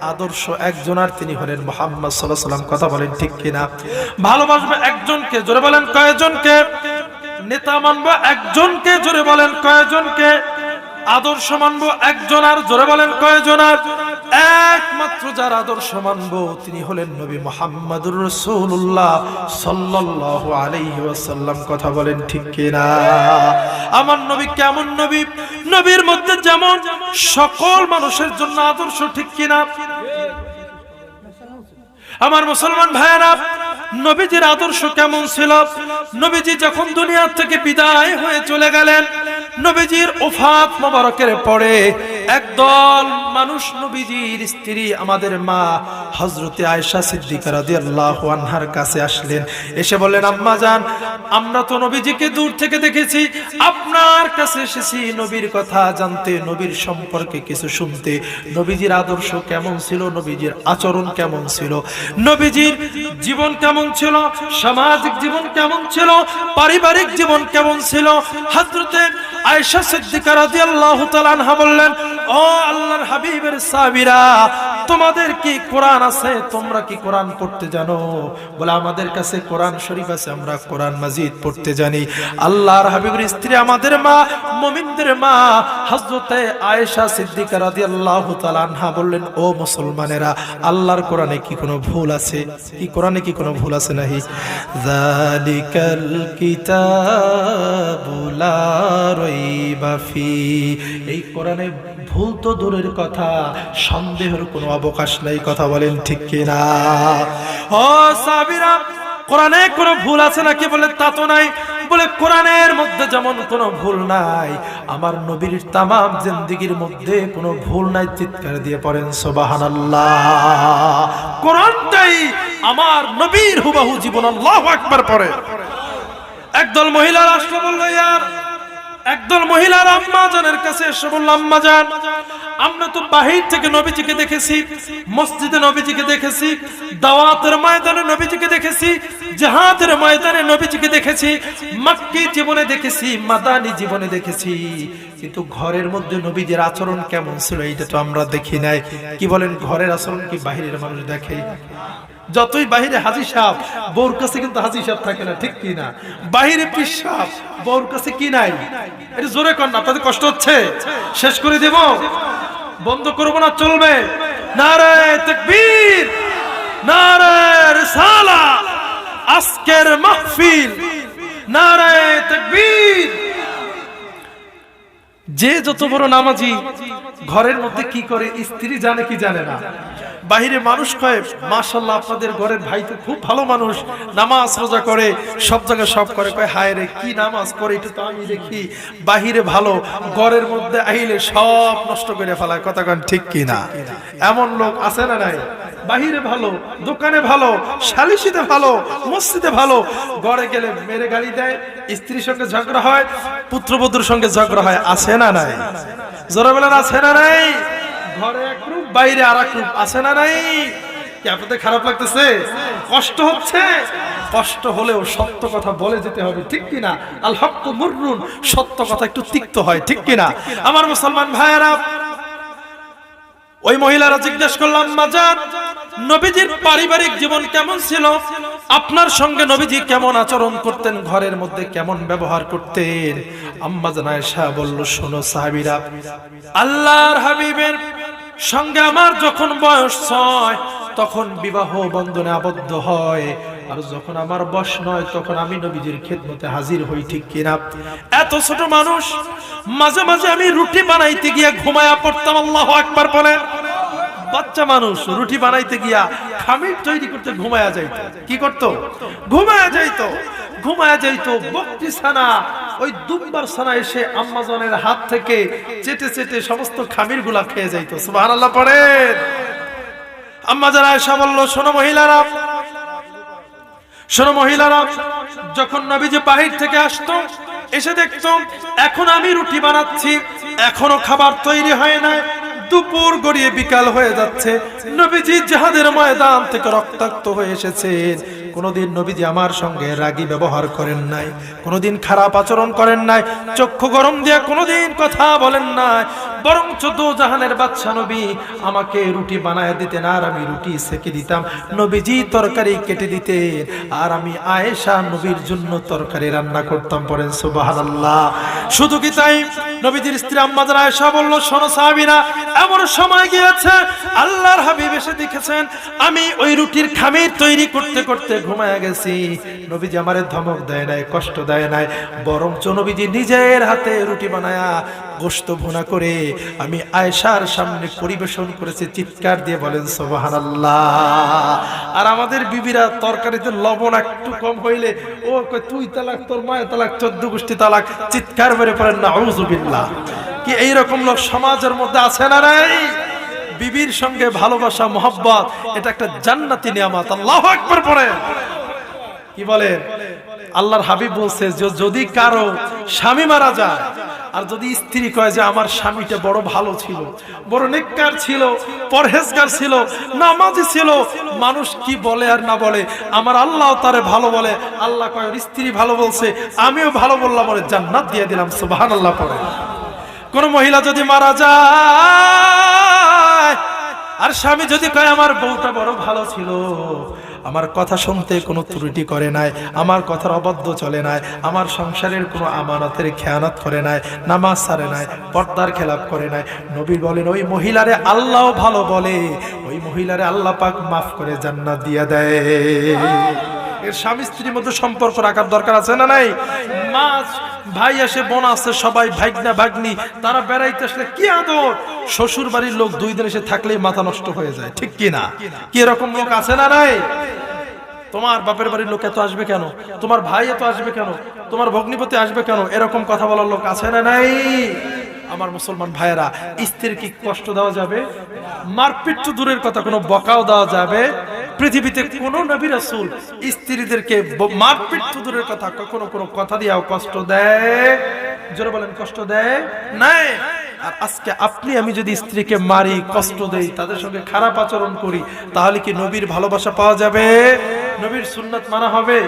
আদর্শ একজন আর তিনি হলেন মোহাম্মদ সাল্লাহ সাল্লাম কথা বলেন ঠিক কিনা? ভালোবাসবে একজনকে, জোরে বলেন কয়জনকে? নেতা মানবো একজনকে, জোরে বলেন কয়জনকে? আদর্শ মানবো একজন আর জোরে বলেন কয়জন আর? একমাত্র যার আদর্শ মানবো তিনি হলেন নবী মোহাম্মদুর রসুল্লাহ সাল্লাল্লাহু আলাইহি ওয়াসাল্লাম। কথা বলেন ঠিক কিনা? আমার নবী কেমন নবী? নবীর মধ্যে যেমন সকল মানুষের জন্য আদর্শ ঠিক কিনা? আমার মুসলমান ভাইয়েরা, নবীজির আদর্শ কেমন ছিল? নবীজি যখন দুনিয়া থেকে বিদায় হয়ে চলে গেলেন নবীজির ওফাত মোবারকের পরে একদল মানুষ নবীজির স্ত্রী আমাদের মা হজরতে আয়েশা সিদ্দিকা রাদিয়াল্লাহু আনহার কাছে আসলেন। এসে বললেন, আম্মা জান, আমরা তো নবীজিকে দূর থেকে দেখেছি। আপনার কাছে এসেছি নবীর কথা জানতে, নবীর সম্পর্কে কিছু শুনতে। নবীজির আদর্শ কেমন ছিল? নবীজির আচরণ কেমন ছিল? নবীজির জীবন কেমন ছিল? সামাজিক জীবন কেমন ছিল? পারিবারিক জীবন কেমন ছিল? হযরতে আয়েশা সিদ্দিকা রাদিয়াল্লাহু তাআলা আনহা বললেন ও আল্লাহর হাবিবের সাহাবীরা, তোমাদের কি কোরআন আছে? তোমরা কি কোরআন পড়তে জানো? বলে, আমাদের কাছে কোরআন শরীফ আছে, আমরা কোরআন মাজিদ পড়তে জানি। আল্লাহর হাবিবের স্ত্রী আমাদের মা, মুমিনদের মা, হযরতে আয়েশা সিদ্দিকা রাদিয়াল্লাহু তাআলা আনহা বললেন, ও মুসলমানেরা, আল্লাহর কোরআনে কি কোনো ভুল আছে? কি কোরআনে কি কোনো ভুল আছে নাহি? যালিকাল কিতাবু লা রাইবা ফি, এই কোরআনে ভুল তো দূরের কথা, সন্দেহের কোনো অবকাশ নাই, কথা বলেন ঠিক কিনা? ও সাবিরা, কোরআনে কোনো ভুল আছে নাকি বলে তা তো নাই? বলে কোরআনের মধ্যে যেমন কোনো ভুল নাই, আমার নবীর তামাম জিন্দিগির মধ্যে কোনো ভুল নাই, চিৎকার দিয়ে পড়েন, সুবহানাল্লাহ। কোরআনটাই আমার নবীর হুবাহু জীবন, আল্লাহু একবার পরে একদল আসলো বলল, ইয়ার একদল মহিলার আম্মা জানের কাছে এসে বলল, আম্মা আমরা তো বাহির থেকে নবীজিকে দেখেছি, মসজিদে নবীজিকে দেখেছি, দাওয়াতের ময়দানে নবীজিকে দেখেছি জাহাদের ময়দানে নবীজিকে দেখেছি মাক্কি জীবনে দেখেছি মাদানি জীবনে দেখেছি। কিন্তু ঘরের মধ্যে নবীদের আচরণ কেমন ছিল এইটা তো আমরা দেখি নাই। কি বলেন, ঘরের আচরণ কি বাহিরের মানুষ দেখে? যতই বাহিরে হাজি সাহেব, বউর কাছে কিন্তু হাজি সাহেব থাকে না, ঠিক কি না? বাহিরে পিস বউর কাছে কি নাই? এটা জোরে কর না, আপনাদের কষ্ট হচ্ছে? শেষ করে দেব। বন্ধ করব না, চলবে। নারে তাকবীর নারে রিসালা আজকের মাহফিল যে যত বড় নামাজি, ঘরের মধ্যে কি করে, স্ত্রী জানে কি জানে না। বাহিরে মানুষ কয় মাশাল্লাহ আপনাদের ঘরের ভাই তো খুব ভালো মানুষ। নামাজ রোজা করে, সব জায়গায় সব করে। কয়, হায় রে, কি নামাজ করে এটা তো আমি দেখি। বাহিরে ভালো, ঘরের মধ্যে আইলে সব নষ্ট করে ফেলায়। কথা কন ঠিক কি না? এমন লোক আছে না নাই? বাহিরে ভালো, দোকানে ভালো, সালিশিতে ভালো, মসজিদে ভালো। ঘরে গেলে মেরে গাড়ি দেয়, স্ত্রীর সঙ্গে ঝগড়া হয়, পুত্রবধূর সঙ্গে ঝগড়া হয়। আছে না নাই? জোরে বলেন, আছে না নাই? ঘরে এক রূপ, বাইরে আর এক রূপ আছে না নাই? কি আপনাদের খারাপ লাগতেছে? কষ্ট হচ্ছে? কষ্ট হলেও সত্য কথা বলে যেতে হবে, ঠিক কিনা আল হক মুররুন, সত্য কথা একটু তিক্ত হয়, ঠিক কিনা আমার মুসলমান ভাইয়েরা, ওই মহিলারা জিজ্ঞেস করলাম মাজান নবীজির পারিবারিক জীবন কেমন ছিল? আপনার সঙ্গে নবীজি কেমন আচরণ করতেন? ঘরের মধ্যে কেমন ব্যবহার করতেন? আম্মা জানায়শা বলল, শোনো সাহাবীরা, আল্লাহর হাবিবের সঙ্গে আমার যখন বয়স ছয়, তখন বিবাহ বন্ধনে আবদ্ধ হয়। আর যখন আমার বয়স নয়, তখন আমি নবীজির খেদমতে হাজির হই, ঠিক কিনা? এত ছোট মানুষ, মাঝে মাঝে আমি রুটি বানাইতে গিয়ে ঘুমায়া পড়তাম, আল্লাহ একবার বলেন। বাচ্চা মানুষ, রুটি বানাইতে গিয়া খামির তৈরি করতে ঘুমায়া যাইতো। কি করত? ঘুমায়া যাইতো। ঘুমায়া যাইতো বকরি ছানা ওই দুম্বার ছানা এসে আম্মাজনের হাত থেকে চেটে চেটে সমস্ত খামিরগুলা খেয়ে যাইতো। সুবহানাল্লাহ পড়েন। আম্মা যারা এসে বলল, শোনো মহিলারা শোনো মহিলারা, যখন নবীজি বাহির থেকে আসতো, এসে দেখতো, এখন আমি রুটি বানাচ্ছি, এখনও খাবার তৈরি হয় না, দুপুর গড়িয়ে বিকাল হয়ে যাচ্ছে, নবীজি জাহাদের ময়দান থেকে রক্তাক্ত হয়ে এসেছেন। কোনোদিন নবীজি আমার সঙ্গে রাগি ব্যবহার করেন নাই, কোনোদিন খারাপ আচরণ করেন নাই, চক্ষু গরম দিয়ে কোনোদিন কথা বলেন নাই। বরং চোদ্দ জাহানের বাচ্চা নবী আমাকে রুটি বানায় দিতেন, আর আমি রুটি সেকে দিতাম। নবীজি তরকারি কেটে দিতেন, আর আমি আয়েশা নবীর জন্য তরকারি রান্না করতাম পড়েন সুবহানাল্লাহ। শুধু কি তাই? নবীজির স্ত্রী আম্মাদের আয়েশা বলল, শোনো সাহাবীরা, এমন সময় গিয়েছে, আল্লাহর হাবিব এসে দেখেছেন, আমি ওই রুটির খামির তৈরি করতে করতে ঘুমায় গেছি। নবীজি আমারে ধমক দেয় নাই, কষ্ট দেয় নাই, বরঞ্চ নবীজি নিজের হাতে রুটি বানায়া গোস্ত ভুনা করে আমি আয়েশার সামনে পরিবেশন করেছি, চিৎকার দিয়ে বলেন, সুবহানাল্লাহ। আর আমাদের বিবিরা তরকারিতে লবণ একটু কম হইলে, ও তুই তালাক, তোর মায়ের তালাক, চোদ্দ গোষ্ঠী তালাক। চিৎকার মেরে পড়েন না আউযুবিল্লাহ কি এইরকম লোক সমাজের মধ্যে আছে না নাই? বিবির সঙ্গে ভালোবাসা, মোহাব্বত, এটা একটা জান্নাতি নিয়ামত। আল্লাহু আকবার পড়ে কি বলেন? আল্লাহর হাবিব বলছে যদি কারও স্বামী মারা যায় আর যদি স্ত্রী কয় যে আমার স্বামীটা বড় ভালো ছিল, বড় নেককার ছিল, পরহেজগার ছিল, নামাজি ছিল, মানুষ কি বলে আর না বলে? আমার আল্লাহ তারে ভালো বলে, আল্লাহ কয় স্ত্রী ভালো বলছে, আমিও ভালো বললাম বলে জান্নাত দিয়ে দিলাম, সুবহানাল্লাহ পড়ে কোন মহিলা যদি মারা যায়, আর স্বামী যদি কয়, আমার বউটা বড় ভালো ছিল আমার কথা শুনতে কোনো ত্রুটি করে নাই, আমার কথার অবদ্ধ চলে নাই, আমার সংসারের কোনো আমানতের খেয়ানত করে নাই, নামাজ সারে নাই, পর্দার খেলাপ করে নাই। নবী বলেন, ওই মহিলারে আল্লাহ ভালো বলে, ওই মহিলারে আল্লাহ পাক মাফ করে জান্নাত দিয়ে দেয়। এর স্বামী স্ত্রীর মধ্যে সম্পর্ক রাখার দরকার আছে না নাই? মাছ ভাই আসে, বোন আসে, সবাই ভাগনা ভাগ্নি, তারা বেড়াইতে আসলে কি আদর? শ্বশুর বাড়ির লোক দুই দিন এসে থাকলেই মাথা নষ্ট হয়ে যায়, ঠিক কি না? কি এরকম লোক আছে না নাই? তোমার বাপের বাড়ির লোক এত আসবে কেন? তোমার ভাই এত আসবে কেন? তোমার ভগ্নিপতি আসবে কেন? এরকম কথা বলার লোক আছে না নাই? আমার মুসলমান ভাইয়েরা, স্ত্রীর কি কষ্ট দেওয়া যাবে? মারপিট তো দূরের কথা, কোনো বকাও দেওয়া যাবে? পৃথিবীতে কোন নবী রাসূল স্ত্রীদেরকে মারপিট দূরের কথা কখনো কোনো কথা দিয়েও কষ্ট দেয়? জোরে বলেন, কষ্ট দেয়? নাই। আর আজকে আপনি, আমি যদি স্ত্রীকে মারি, কষ্ট দেই, তাদের সঙ্গে খারাপ আচরণ করি, তাহলে কি নবীর ভালোবাসা পাওয়া যাবে? নবীর সুন্নাত মানা হবে?